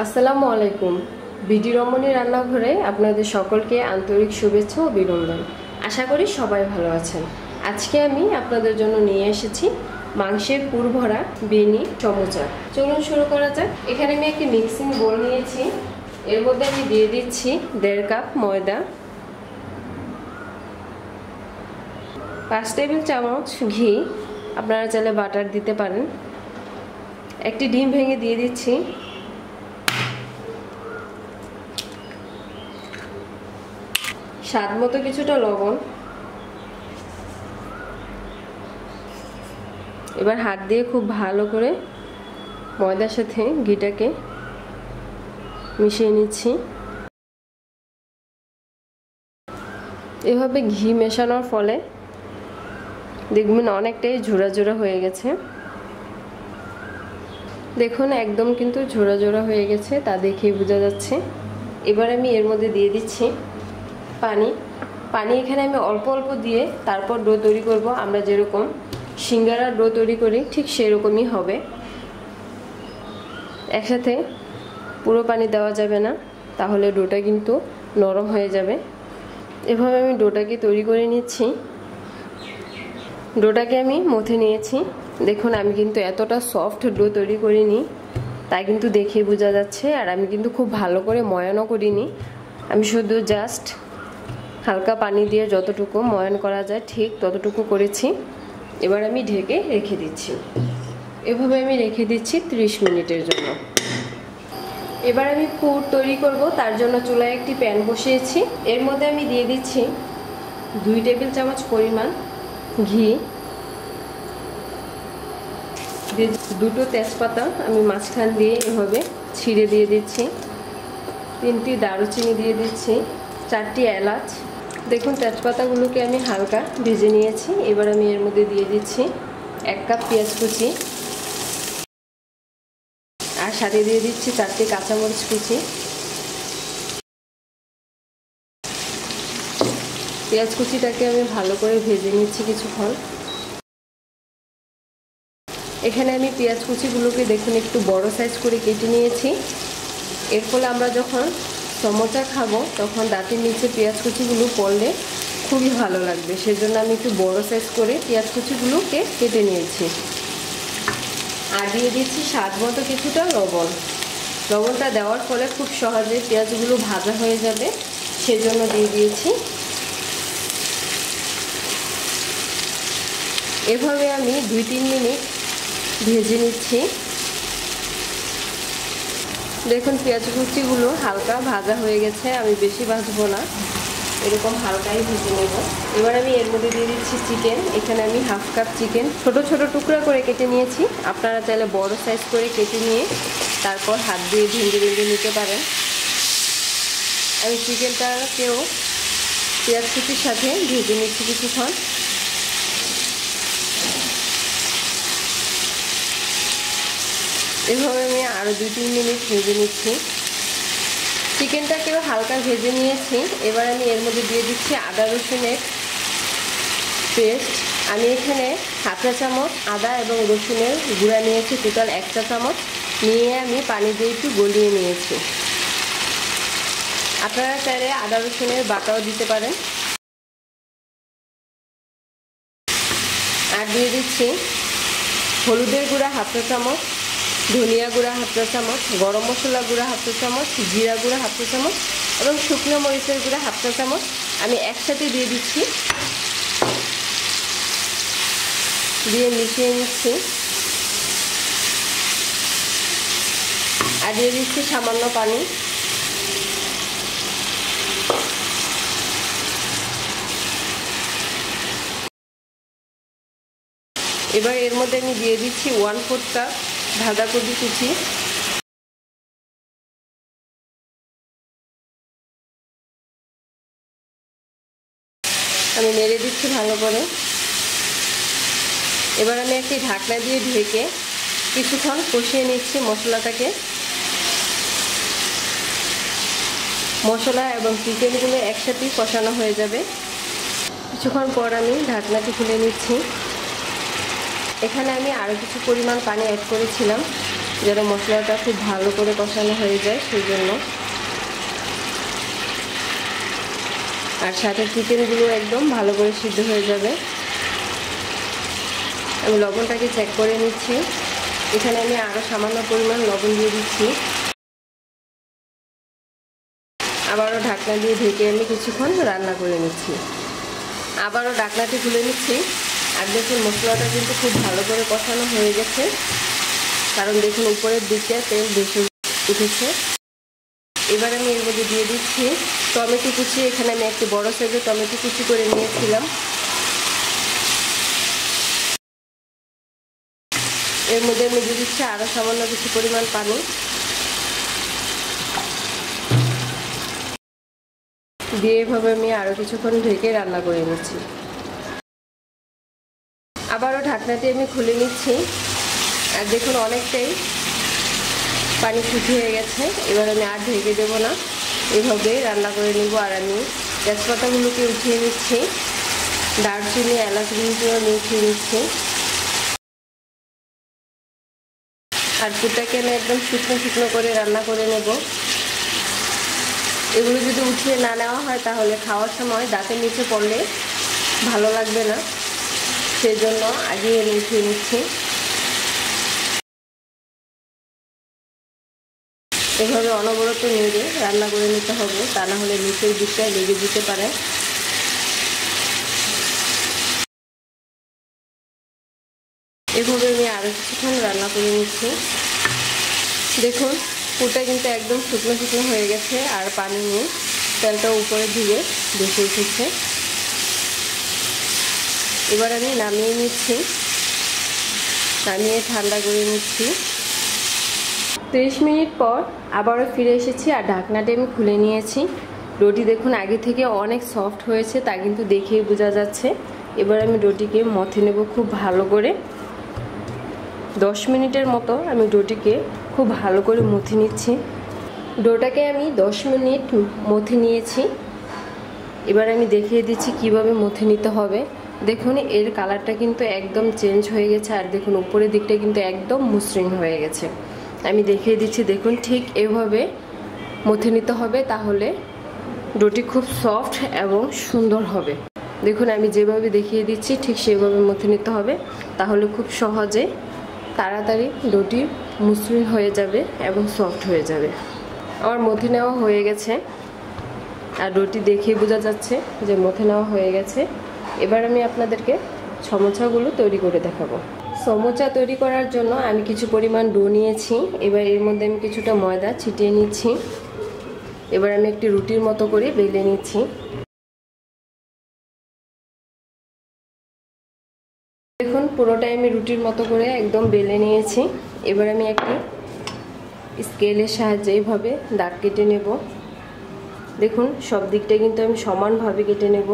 আসসালামু আলাইকুম। বিডি রমণী রান্নাঘরে আপনাদের সকলকে আন্তরিক শুভেচ্ছা ও অভিনন্দন। আশা করি সবাই ভালো আছেন। আজকে আমি আপনাদের জন্য নিয়ে এসেছি মাংসের পুর ভরা বেনি সমোচা চলুন শুরু করা যাক। এখানে আমি একটি মিক্সিং বোল নিয়েছি। এর মধ্যে আমি দিয়ে দিচ্ছি দেড় কাপ ময়দা। পাঁচ টেবিল চামচ ঘি। আপনারা চাইলে বাটার দিতে পারেন। একটি ডিম ভেঙে দিয়ে দিচ্ছি। স্বাদ মতো কিছুটা লবণ। এবার হাত দিয়ে খুব ভালো করে ময়দার সাথে ঘিটাকে মিশিয়ে নিচ্ছি। এভাবে ঘি মেশানোর ফলে দেখবেন অনেকটাই ঝোড়া ঝোড়া হয়ে গেছে। দেখুন, একদম কিন্তু ঝোড়া ঝোড়া হয়ে গেছে, তা দেখেই বোঝা যাচ্ছে। এবার আমি এর মধ্যে দিয়ে দিচ্ছি পানি। পানি এখানে আমি অল্প অল্প দিয়ে তারপর ডো তৈরি করব। আমরা যেরকম সিঙ্গারা ডো তৈরি করি, ঠিক সেরকমই হবে। একসাথে পুরো পানি দেওয়া যাবে না, তাহলে ডোটা কিন্তু নরম হয়ে যাবে। এভাবে আমি ডোটাকে তৈরি করে নিচ্ছি। ডোটাকে আমি মথে নিয়েছি। দেখুন, আমি কিন্তু এতটা সফট ডো তৈরি করিনি, তাই কিন্তু দেখে বোঝা যাচ্ছে। আর আমি কিন্তু খুব ভালো করে ময়ানও করিনি। আমি শুধু জাস্ট হালকা পানি দিয়ে যতটুকু ময়ান করা যায় ঠিক ততটুকু করেছি। এবার আমি ঢেকে রেখে দিচ্ছি। এভাবে আমি রেখে দিচ্ছি 30 মিনিটের জন্য। এবার আমি পুর তৈরি করব, তার জন্য চুলায় একটি প্যান বসিয়েছি। এর মধ্যে আমি দিয়ে দিচ্ছি দুই টেবিল চামচ পরিমাণ ঘি। দুটো তেজপাতা আমি মাঝখান দিয়ে এভাবে ছিঁড়ে দিয়ে দিচ্ছি। তিনটি দারুচিনি দিয়ে দিচ্ছি। চারটি এলাচ। দেখুন, তেজপাতাগুলোকে আমি হালকা ভেজে নিয়েছি। এবার আমি এর মধ্যে দিয়ে দিচ্ছি এক কাপ পেঁয়াজ কুচি আর সাথে দিয়ে দিচ্ছি চারটি কাঁচামরিচ কুচি। পেঁয়াজ কুচিটাকে আমি ভালো করে ভেজে নিচ্ছি কিছুক্ষণ। এখানে আমি পেঁয়াজ কুচিগুলোকে দেখুন, একটু বড় সাইজ করে কেটে নিয়েছি। এর ফলে আমরা যখন সমোচা খাব, তখন দাঁতের নিচে পেঁয়াজ কুচিগুলো পড়লে খুবই ভালো লাগবে। সেজন্য আমি একটু বড় সাইজ করে পেঁয়াজ কুচিগুলোকে কেটে নিয়েছি। আর দিয়ে দিচ্ছি স্বাদ মতো কিছুটা লবণ। লবণটা দেওয়ার ফলে খুব সহজে পেঁয়াজগুলো ভাজা হয়ে যাবে। সেজন্য দিয়ে দিয়েছি। এভাবে আমি দুই তিন মিনিট ভেজে নিচ্ছি। দেখুন, পেঁয়াজ কুচিগুলো হালকা ভাজা হয়ে গেছে, আমি বেশি ভাজবো না। এরকম হালকাই ভেজে নেব। এবার আমি এর মধ্যে দিয়ে দিচ্ছি চিকেন। এখানে আমি হাফ কাপ চিকেন, ছোট ছোট টুকরা করে কেটে নিয়েছি। আপনারা চাইলে বড় সাইজ করে কেটে নিয়ে তারপর হাত দিয়ে ভেঙে ভেঙে নিতে পারেন। আমি চিকেনটাকেও পেঁয়াজ কুচির সাথে ভেজে নিচ্ছি কিছুক্ষণ। এভাবে আমি আরও দুই, তিন মিনিট ভেজে নিচ্ছি। চিকেনটাকেও হালকা ভেজে নিয়েছি। এবার আমি এর মধ্যে দিয়ে দিচ্ছি আদা রসুনের পেস্ট আমি এখানে হাফ চা চামচ আদা এবং রসুনের গুঁড়া নিয়েছি টোটাল এক চা চামচ। নিয়ে আমি পানি দিয়ে একটু গলিয়ে নিয়েছি। আপনারা চাইলে আদা রসুনের বাটাও দিতে পারেন। আর দিয়ে দিচ্ছি হলুদের গুঁড়া হাফ চা চামচ। ধনিয়া গুঁড়া হাফ চা চামচ, গরম মশলা গুঁড়া হাফ চা চামচ, জিরা গুঁড়া হাফ চা চামচ এবং শুকনো মরিচের গুঁড়া হাফ চা চামচ আমি একসাথে দিয়ে দিচ্ছি। দিয়ে মিশিয়ে নিচ্ছি। আর দিয়ে দিচ্ছি সামান্য পানি। এবার এর মধ্যে আমি দিয়ে দিচ্ছি ওয়ান ফোর্থ কাপ বাঁধাকপি কুচি। আমি নেড়ে দিচ্ছি ভালো করে। এবার আমি একটি ঢাকনা দিয়ে ঢেকে কিছুক্ষণ কষিয়ে নিচ্ছি মশলাটাকে। মশলা এবং চিকেনগুলো একসাথেই কষানো হয়ে যাবে। কিছুক্ষণ পর আমি ঢাকনাটি খুলে নিচ্ছি। এখানে আমি আরও কিছু পরিমাণ পানি অ্যাড করেছিলাম যেন মশলাটা খুব ভালো করে কষানো হয়ে যায় সেই জন্য আর সাথে চিকেনগুলো একদম ভালো করে সিদ্ধ হয়ে যাবে। আমি লবণটাকে চেক করে নিচ্ছি। এখানে আমি আরও সামান্য পরিমাণ লবণ দিয়ে দিচ্ছি। আবারও ঢাকনা দিয়ে ঢেকে আমি কিছুক্ষণ রান্না করে নিচ্ছি। আবারও ঢাকনাটি খুলে নিচ্ছি। আর দেখুন, মশলাটা কিন্তু খুব ভালো করে কষানো হয়ে গেছে। কারণ দেখুন, উপরের দিকে তেল বেশি উঠেছে। এবার আমি এর মধ্যে দিয়ে দিচ্ছি টমেটো কুচি। এখানে আমি একটি বড় সাইজের টমেটো কুচি করে নিয়েছিলাম। এর মধ্যে আমি দিয়ে দিচ্ছি আরও সামান্য কিছু পরিমাণ পানি। দিয়ে এভাবে আমি আরও কিছুক্ষণ ঢেকে রান্না করে নিচ্ছি। ঢাকনাটি আমি খুলে নিচ্ছি। আর দেখুন অনেকটাই পানি ফুটি হয়ে গেছে। এবার আমি আর ঢেকে দেবো না। এভাবে রান্না করে নিব। আর আমি তেজপাতাগুলোকে উঠিয়ে নিচ্ছি। দারচিনি এলাচগুলোকেও আমি উঠিয়ে নিচ্ছি। আর পুরটাকে আমি একদম শুকনো শুকনো করে রান্না করে নেব। এগুলো যদি উঠিয়ে না নেওয়া হয়, তাহলে খাওয়ার সময় দাঁতের নিচে পড়লে ভালো লাগবে না। সেই জন্য আগেই আমি উঠিয়ে নিচ্ছি। এভাবে অনবরত নেড়ে রান্না করে নিতে হবে, তা না হলে নিচের দিকটায় লেগে দিতে পারে। এভাবে আমি আরও কিছুক্ষণ রান্না করে নিচ্ছি। দেখুন, পুরটা কিন্তু একদম শুকনো শুকনো হয়ে গেছে, আর পানি নিয়ে তেলটা উপরে ধুয়ে ভেসে উঠেছে। এবার আমি নামিয়ে নিচ্ছি। নামিয়ে ঠান্ডা করে নিচ্ছি। তিরিশ মিনিট পর আবারও ফিরে এসেছি আর ঢাকনাটা আমি খুলে নিয়েছি। রুটি দেখুন আগে থেকে অনেক সফট হয়েছে, তা কিন্তু দেখেই বোঝা যাচ্ছে। এবার আমি রুটিকে মথে নেব খুব ভালো করে। দশ মিনিটের মতো আমি ডোটিকে খুব ভালো করে মুথে নিচ্ছি। ডোটাকে আমি দশ মিনিট মথে নিয়েছি। এবার আমি দেখিয়ে দিচ্ছি কীভাবে মথে নিতে হবে। দেখুন, এর কালারটা কিন্তু একদম চেঞ্জ হয়ে গেছে আর দেখুন, উপরের দিকটা কিন্তু একদম মসৃণ হয়ে গেছে। আমি দেখিয়ে দিচ্ছি, দেখুন, ঠিক এভাবে মথে নিতে হবে তাহলে ডোটি খুব সফট এবং সুন্দর হবে। দেখুন, আমি যেভাবে দেখিয়ে দিচ্ছি, ঠিক সেভাবে মথে নিতে হবে তাহলে খুব সহজে তাড়াতাড়ি রুটি মসৃণ হয়ে যাবে এবং সফট হয়ে যাবে। আমার মথে নেওয়া হয়ে গেছে। আর রুটি দেখেই বোঝা যাচ্ছে যে মথে নেওয়া হয়ে গেছে। এবার আমি আপনাদেরকে সমোচাগুলো তৈরি করে দেখাবো। সমোচা তৈরি করার জন্য আমি কিছু পরিমাণ ডো নিয়েছি। এবার এর মধ্যে আমি কিছুটা ময়দা ছিটিয়ে নিচ্ছি। এবার আমি একটি রুটির মতো করে বেলে নিচ্ছি। দেখুন, পুরোটাই আমি রুটির মতো করে একদম বেলে নিয়েছি। এবার আমি একটি স্কেলের সাহায্যে এইভাবে দাগ কেটে নেব। দেখুন, সব দিকটা কিন্তু আমি সমানভাবে কেটে নেব।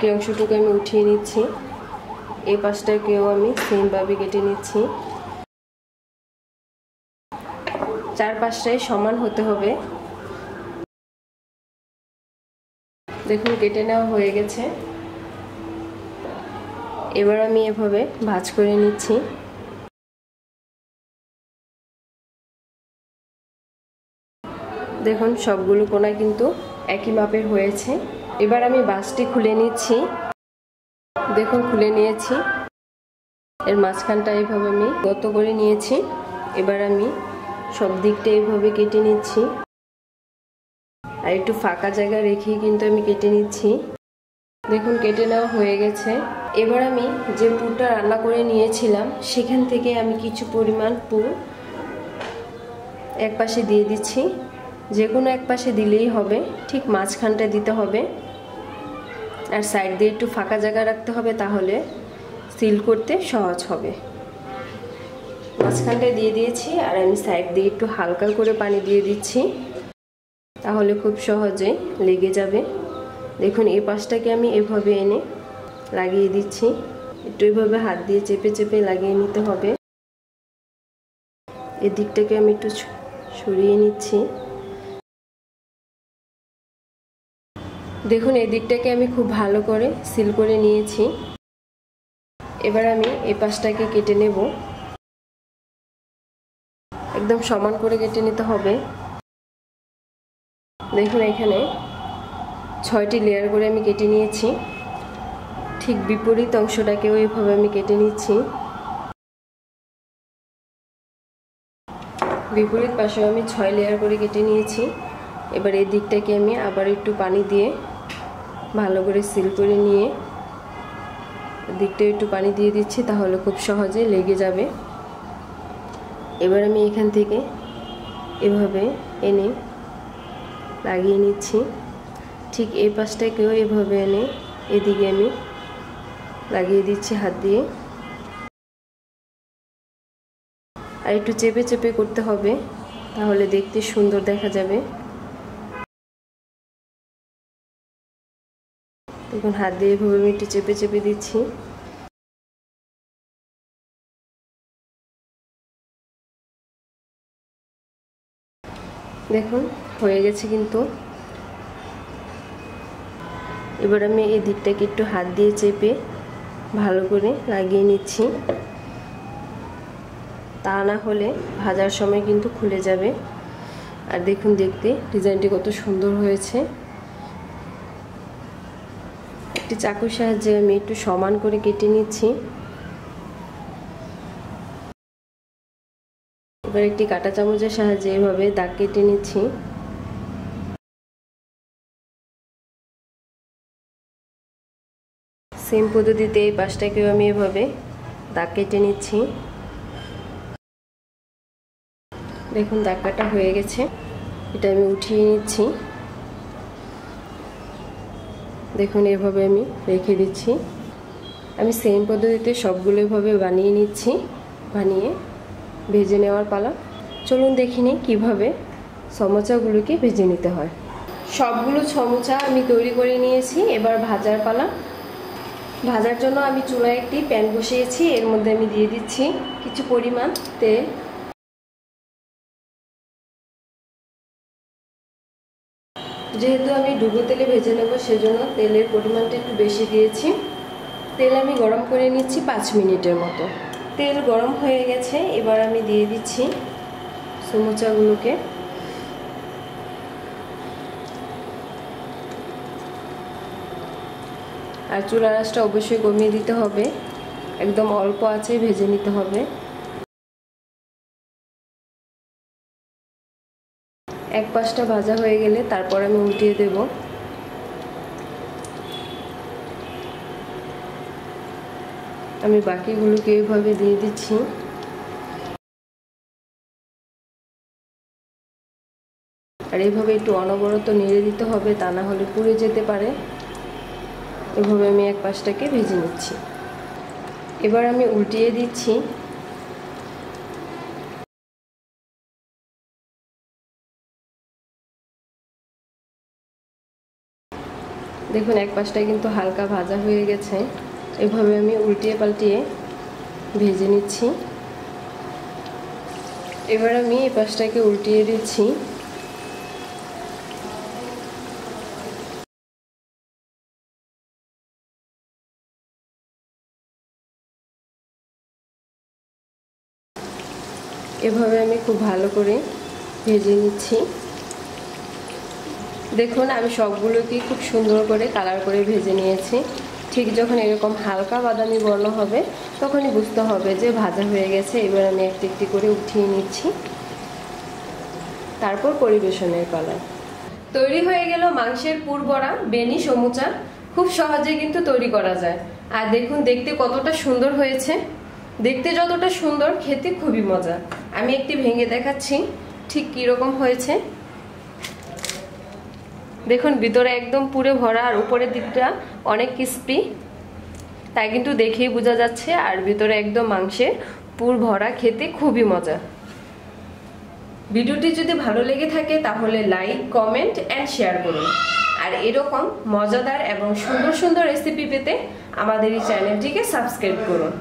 বাকি অংশটুকু আমি উঠিয়ে নিচ্ছি। এই পাশটাকেও আমি সেমভাবে কেটে নিচ্ছি। চার পাশটাই সমান হতে হবে। দেখুন, কেটে নেওয়া হয়ে গেছে। এবার আমি এভাবে ভাজ করে নিচ্ছি। দেখুন, সবগুলো কোনা কিন্তু একই মাপের হয়েছে। এবার আমি বাসটি খুলে নিচ্ছি। দেখুন, খুলে নিয়েছি। এর মাঝখানটা এইভাবে আমি গত করে নিয়েছি। এবার আমি সব দিকটা এইভাবে কেটে নিচ্ছি। আর একটু ফাঁকা জায়গা রেখেই কিন্তু আমি কেটে নিচ্ছি। দেখুন, কেটে নেওয়া হয়ে গেছে। এবার আমি যে পুরটা রান্না করে নিয়েছিলাম, সেখান থেকে আমি কিছু পরিমাণ পুর এক পাশে দিয়ে দিচ্ছি। যে কোনো এক পাশে দিলেই হবে, ঠিক মাঝখানটা দিতে হবে। আর সাইড দিয়ে একটু ফাঁকা জায়গা রাখতে হবে তাহলে সিল করতে সহজ হবে। মাঝখানটায় দিয়ে দিয়েছি আর আমি সাইড দিয়ে একটু হালকা করে পানি দিয়ে দিচ্ছি। তাহলে খুব সহজে লেগে যাবে। দেখুন, এই পাশটাকে আমি এভাবে এনে লাগিয়ে দিচ্ছি। একটু এভাবে হাত দিয়ে চেপে চেপে লাগিয়ে নিতে হবে। এদিকটাকে আমি একটু সরিয়ে নিচ্ছি। দেখুন, এই দিকটাকে আমি খুব ভালো করে সিল করে নিয়েছি। এবার আমি এই পাশটাকে কেটে নেব। একদম সমান করে কেটে নিতে হবে। দেখুন, এখানে ছয়টি লেয়ার করে আমি কেটে নিয়েছি। ঠিক বিপরীত অংশটাকেও এইভাবে আমি কেটে নিচ্ছি। বিপরীত পাশেও আমি ছয় লেয়ার করে কেটে নিয়েছি। এবার এই দিকটাকে আমি আবার একটু পানি দিয়ে ভালো করে সিল করে নিয়ে দিকটা একটু পানি দিয়ে দিচ্ছি, তাহলে খুব সহজে লেগে যাবে। এবার আমি এখান থেকে এভাবে এনে লাগিয়ে নিচ্ছি। ঠিক এই পাশটাকেও এভাবে এনে এদিকে আমি লাগিয়ে দিচ্ছি হাত দিয়ে। আর একটু চেপে চেপে করতে হবে, তাহলে দেখতে সুন্দর দেখা যাবে। দেখুন হাত দিয়ে এভাবে আমি একটু চেপে চেপে দিচ্ছি। দেখুন, হয়ে গেছে কিন্তু। এবার আমি এই দিকটাকে একটু হাত দিয়ে চেপে ভালো করে লাগিয়ে নিচ্ছি। তা না হলে ভাজার সময় কিন্তু খুলে যাবে। আর দেখুন, দেখতে ডিজাইনটি কত সুন্দর হয়েছে। একটি চাকুর সাহায্যে আমি একটু সমান করে কেটে নিচ্ছি। এবার একটি কাটা চামচের সাহায্যে এভাবে দাগ কেটে নিচ্ছি। সেম পদ্ধতিতে এই পাশটাকেও আমি এভাবে দাগ কেটে নিচ্ছি। দেখুন, দাগ কাটা হয়ে গেছে। এটা আমি উঠিয়ে নিচ্ছি। দেখুন, এভাবে আমি রেখে দিচ্ছি। আমি সেম পদ্ধতিতে সবগুলো এভাবে বানিয়ে নিচ্ছি। বানিয়ে ভেজে নেওয়ার পালা। চলুন দেখিনি কীভাবে সমোচাগুলোকে ভেজে নিতে হয়। সবগুলো সমোচা আমি তৈরি করে নিয়েছি, এবার ভাজার পালা। ভাজার জন্য আমি চুলায় একটি প্যান বসিয়েছি, এর মধ্যে আমি দিয়ে দিচ্ছি কিছু পরিমাণ তেল। যেহেতু আমি ডুবো তেলে ভেজে নেব, সেজন্য তেলের পরিমাণটা একটু বেশি দিয়েছি। তেল আমি গরম করে নিচ্ছি পাঁচ মিনিটের মতো। তেল গরম হয়ে গেছে, এবার আমি দিয়ে দিচ্ছি সমুচাগুলোকে। আর চুলা রাসটা অবশ্যই কমিয়ে দিতে হবে। একদম অল্প আছে ভেজে নিতে হবে। এক পাশটা ভাজা হয়ে গেলে তারপর আমি উল্টিয়ে দেব। আমি বাকিগুলোকে এইভাবে দিয়ে দিচ্ছি। আর এইভাবে একটু অনবরত নেড়ে দিতে হবে, তা না হলে পুড়ে যেতে পারে। এভাবে আমি এক পাশটাকে ভেজে নিচ্ছি। এবার আমি উল্টিয়ে দিচ্ছি। দেখুন, এক পাশটায় কিন্তু হালকা ভাজা হয়ে গেছে। এভাবে আমি উল্টিয়ে পাল্টিয়ে ভেজে নিচ্ছি। এবার আমি এই পাশটাকে উল্টিয়ে দিচ্ছি। এভাবে আমি খুব ভালো করে ভেজে নিচ্ছি। দেখুন, আমি সবগুলোকে খুব সুন্দর করে কালার করে ভেজে নিয়েছি। ঠিক যখন এরকম হালকা বাদামি বর্ণ হবে, তখনই বুঝতে হবে যে ভাজা হয়ে গেছে। এবার আমি একটি একটি করে উঠিয়ে নিচ্ছি। তারপর পরিবেশনের পালা তৈরি হয়ে গেল মাংসের পুর বড়া, বেনি, সমুচা। খুব সহজে কিন্তু তৈরি করা যায়। আর দেখুন, দেখতে কতটা সুন্দর হয়েছে। দেখতে যতটা সুন্দর, খেতে খুবই মজা। আমি একটি ভেঙে দেখাচ্ছি। ঠিক কীরকম হয়েছে? দেখুন, ভিতরে একদম পুরে ভরা আর উপরের দিকটা অনেক ক্রিস্পি তাই কিন্তু দেখেই বোঝা যাচ্ছে, আর ভিতরে একদম মাংসের পুর ভরা, খেতে খুবই মজা। ভিডিওটি যদি ভালো লেগে থাকে, তাহলে লাইক কমেন্ট অ্যান্ড শেয়ার করুন। আর এরকম মজাদার এবং সুন্দর সুন্দর রেসিপি পেতে আমাদের এই চ্যানেলটিকে সাবস্ক্রাইব করুন।